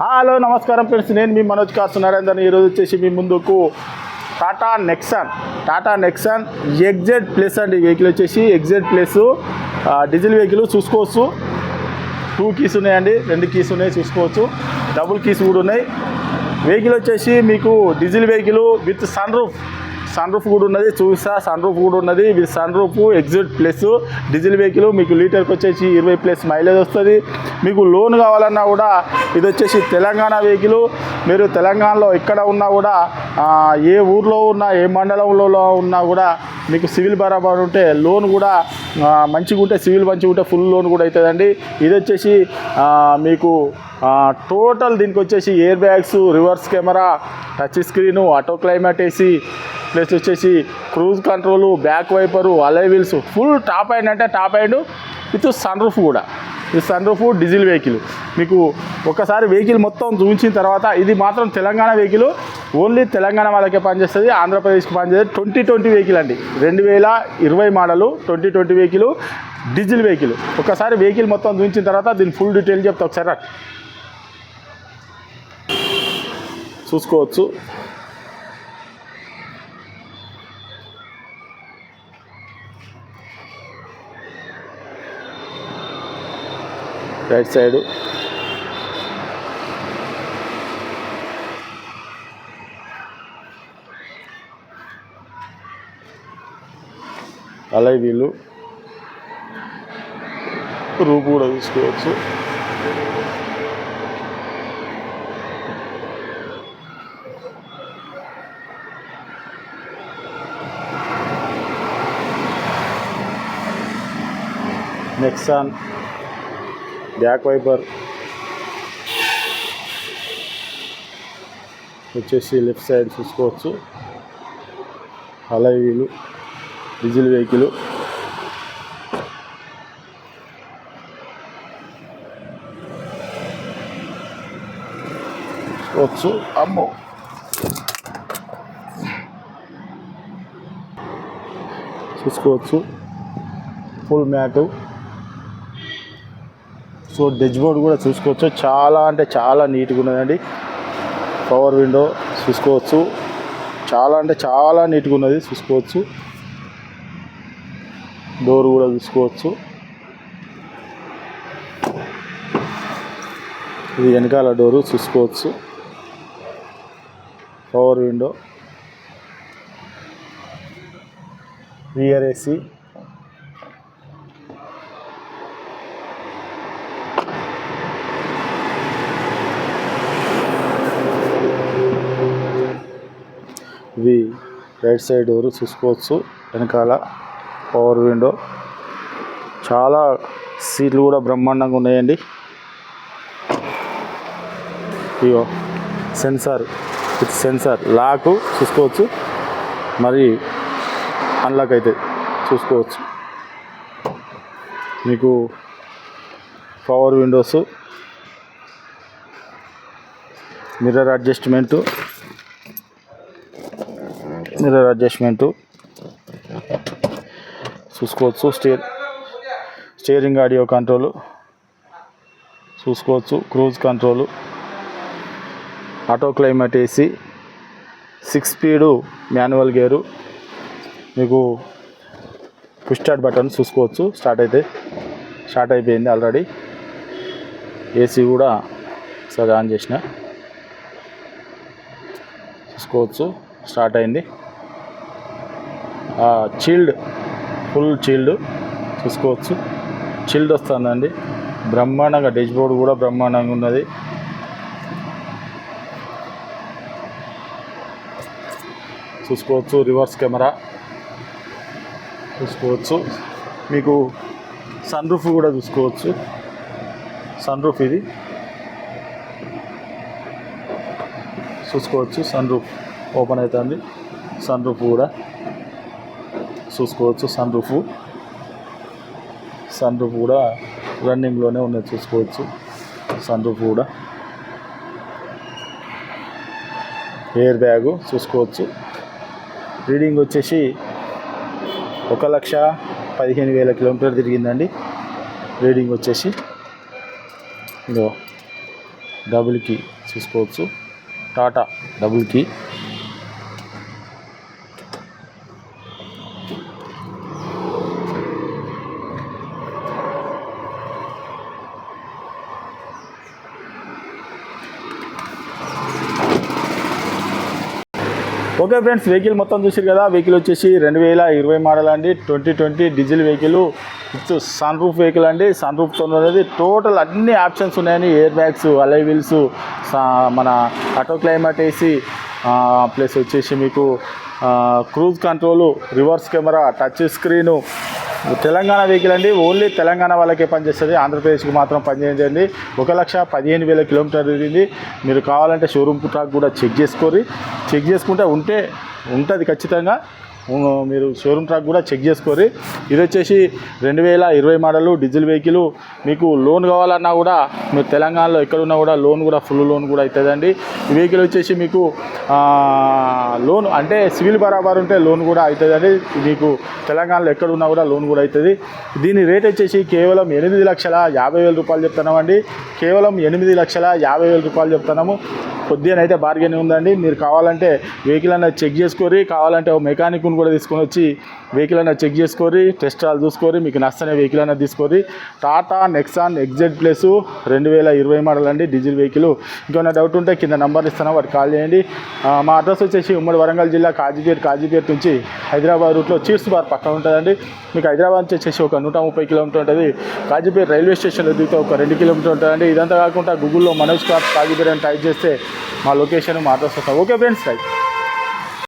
Hello నమస్కారం friends. నేను మీ మనోజ్ కాసు నరేందర్ ఈరోజు వచ్చేసి మీ ముందుకు Tata Nexon. Tata Nexon XZ plus అండి. వెహికల్ వచ్చేసి ఎగ్జెడ్ ప్లస్ డీజిల్ వెహికల్ చూసుకోవచ్చు. టూ కీస్ ఉన్నాయండి. రెండు కీస్ ఉన్నాయి చూసుకోవచ్చు. డబుల్ కీస్ కూడా ఉన్నాయి. వెహికల్ వచ్చేసి మీకు diesel vehicle with sunroof. Sunroof కూడా ఉన్నది చూసా సన్ రూఫ్ కూడా ఉన్నది. With sunroof XZ plus diesel vehicle మీకు లీటర్కి వచ్చేసి ఇరవై ప్లస్ మైలేజ్ వస్తుంది. మీకు లోన్ కావాలన్నా కూడా ఇది వచ్చేసి తెలంగాణ వెహికల్ మీరు తెలంగాణలో ఎక్కడ ఉన్నా కూడా ఏ ఊర్లో ఉన్నా ఏ మండలంలో ఉన్నా కూడా మీకు సివిల్ బరాబర్ ఉంటే లోన్ కూడా మంచిగా ఉంటే సివిల్ మంచిగా ఉంటే ఫుల్ లోన్ కూడా అవుతుందండి. ఇది వచ్చేసి మీకు టోటల్ దీనికి వచ్చేసి airbags reverse camera touch screen auto climate AC plus వచ్చేసి cruise control back wiper alloy wheels. Full top end అంటే top end with sunroof కూడా. ఇది సన్ రూఫ్ డీజిల్ వెహికల్. మీకు ఒకసారి వెహికల్ మొత్తం చూపించిన తర్వాత ఇది మాత్రం తెలంగాణ వెహికల్. ఓన్లీ తెలంగాణ వాళ్ళకే పనిచేస్తుంది ఆంధ్రప్రదేశ్కి పనిచేస్తుంది. ట్వంటీ ట్వంటీ వెహికల్ అండి. రెండు వేల ఇరవై model twenty twenty vehicle diesel vehicle. ఒకసారి వెహికల్ మొత్తం చూపించిన తర్వాత దీని ఫుల్ డీటెయిల్ చెప్తా. ఒకసారి చూసుకోవచ్చు. Right side. అలాగే వీళ్ళు రూపు కూడా తీసుకోవచ్చు. నెక్సాన్ బ్యాక్ వైపర్ వచ్చేసి లెఫ్ట్ సైడ్ చూసుకోవచ్చు. అలాగే వీలు డీజిల్ వెహికల్. చూసుకోవచ్చు. అమ్మో. చూసుకోవచ్చు. Full mat so dashboard కూడా చూసుకోవచ్చు. చాలా అంటే చాలా నీట్గా ఉన్నదండి. పవర్ విండో చూసుకోవచ్చు. చాలా అంటే చాలా నీట్గా ఉన్నది చూసుకోవచ్చు. డోర్ కూడా చూసుకోవచ్చు. ఇది వెనకాల డోరు చూసుకోవచ్చు. Power window rear AC right side door చూసుకోవచ్చు. వెనకాల పవర్ విండో. చాలా సీట్లు కూడా బ్రహ్మాండంగా ఉన్నాయండి. ఇగో సెన్సార్. With sensor. లాకు చూసుకోవచ్చు. మరి అన్లాక్ అయితే చూసుకోవచ్చు. మీకు power windows. Mirror adjustment. Mirror adjustment చూసుకోవచ్చు. స్టీర్ స్టీరింగ్ ఆడియో కంట్రోలు చూసుకోవచ్చు. Cruise control auto climate AC six speed manual gear మీకు పుష్ స్టార్ట్ బటన్ చూసుకోవచ్చు. స్టార్ట్ అయితే స్టార్ట్ అయిపోయింది ఆల్రెడీ ఏసీ కూడా సరే ఆన్ చేసిన. చూసుకోవచ్చు. స్టార్ట్ అయింది. చీల్డ్ ఫుల్ చీల్డ్ చూసుకోవచ్చు. చీల్డ్ వస్తుందండి. బ్రహ్మాండంగా డెష్ బోర్డ్ కూడా బ్రహ్మాండంగా ఉన్నది. చూసుకోవచ్చు రివర్స్ కెమెరా చూసుకోవచ్చు. మీకు సన్ రూఫ్ కూడా చూసుకోవచ్చు. సన్ రూఫ్ ఇది. చూసుకోవచ్చు సన్ రూఫ్ ఓపెన్ అవుతుంది. సన్ రూఫ్ కూడా. చూసుకోవచ్చు. సన్ రూఫ్ సన్ రూఫ్ కూడా రన్నింగ్లోనే ఉన్నది చూసుకోవచ్చు. సన్ రూఫ్ కూడా. ఎయిర్ బ్యాగు చూసుకోవచ్చు. రీడింగ్ వచ్చేసి ఒక లక్ష పదిహేను వేల కిలోమీటర్ తిరిగిందండి. రీడింగ్ వచ్చేసి ఇదో డబుల్ కీ చూసుకోవచ్చు. Tata double key okay friends vehicle మొత్తం చూసారు కదా. వెహికల్ వచ్చేసి రెండు వేల ఇరవై మోడల్ అండి. Twenty twenty diesel vehicle. With sunroof vehicle అండి. సన్ రూఫ్తో ఉన్నది టోటల్ అన్ని ఆప్షన్స్ ఉన్నాయని ఎయిర్ బ్యాగ్స్ అలై వీల్స్ మన ఆటో క్లైమేట్ ఏసీ ప్లస్ వచ్చేసి మీకు cruise control reverse camera touch screen Telangana vehicle అండి. ఓన్లీ తెలంగాణ వాళ్ళకే పనిచేస్తుంది. ఆంధ్రప్రదేశ్కి మాత్రం పనిచేయండి ఒక లక్ష పదిహేను వేల కిలోమీటర్ తిరిగింది. మీరు కావాలంటే షోరూమ్ ట్రాక్ కూడా చెక్ చేసుకోరి చెక్ చేసుకుంటే ఉంటే ఉంటుంది ఖచ్చితంగా. మీరు షోరూమ్ ట్రాక్ కూడా చెక్ చేసుకోరి ఇది వచ్చేసి రెండు వేల ఇరవై మోడలు డీజిల్ వెహికల్ మీకు లోన్ కావాలన్నా కూడా మీరు తెలంగాణలో ఎక్కడున్నా కూడా లోన్ కూడా ఫుల్ లోన్ కూడా అవుతుందండి ఈ వెహికల్ వచ్చేసి మీకు లోన్ అంటే సివిల్ బరాబర్ ఉంటే లోన్ కూడా అవుతుందండి మీకు తెలంగాణలో ఎక్కడున్నా కూడా లోన్ కూడా అవుతుంది దీని రేట్ వచ్చేసి కేవలం ఎనిమిది లక్షల యాభై వేల రూపాయలు చెప్తున్నామండి. కేవలం ఎనిమిది లక్షల యాభై వేల రూపాయలు చెప్తున్నాము. కొద్దిగానైతే అయితే బార్గెన్ ఉందండి. మీరు కావాలంటే వెహికల్ అనేది చెక్ చేసుకోరి కావాలంటే మెకానిక్ కూడా తీసుకొని వచ్చి వెహికల్ అయినా చెక్ చేసుకోరి టెస్ట్ రాల్ చూసుకోరి మీకు నచ్చని వెహికల్ అయినా తీసుకోరి టాటా నెక్సాన్ ఎగ్జెట్ ప్లస్ రెండు వేల ఇరవై మోడల్ అండి డీజిల్ వెహికల్ ఇంకేమైనా డౌట్ ఉంటే కింద నెంబర్ ఇస్తాను వాటికి కాల్ చేయండి. మా అడ్రస్ వచ్చేసి ఉమ్మడి వరంగల్ జిల్లా కాజీపేట్ కాజీపేట్ నుంచి హైదరాబాద్ రూట్లో చీర్స్ బార్ పక్కన ఉంటుందండి. మీకు హైదరాబాద్ నుంచి వచ్చేసి ఒక నూట ముప్పై కిలోమీటర్ ఉంటుంది. కాజీపేట్ రైల్వే స్టేషన్లో దిగితే ఒక రెండు కిలోమీటర్ ఉంటుందండి. ఇదంతా కాకుండా గూగుల్లో మనోజ్ కార్ కాజీపేట్ అని టైప్ చేస్తే మా లొకేషన్ మా అడ్రస్ వస్తాం ఓకే ఫ్రెండ్స్ రైట్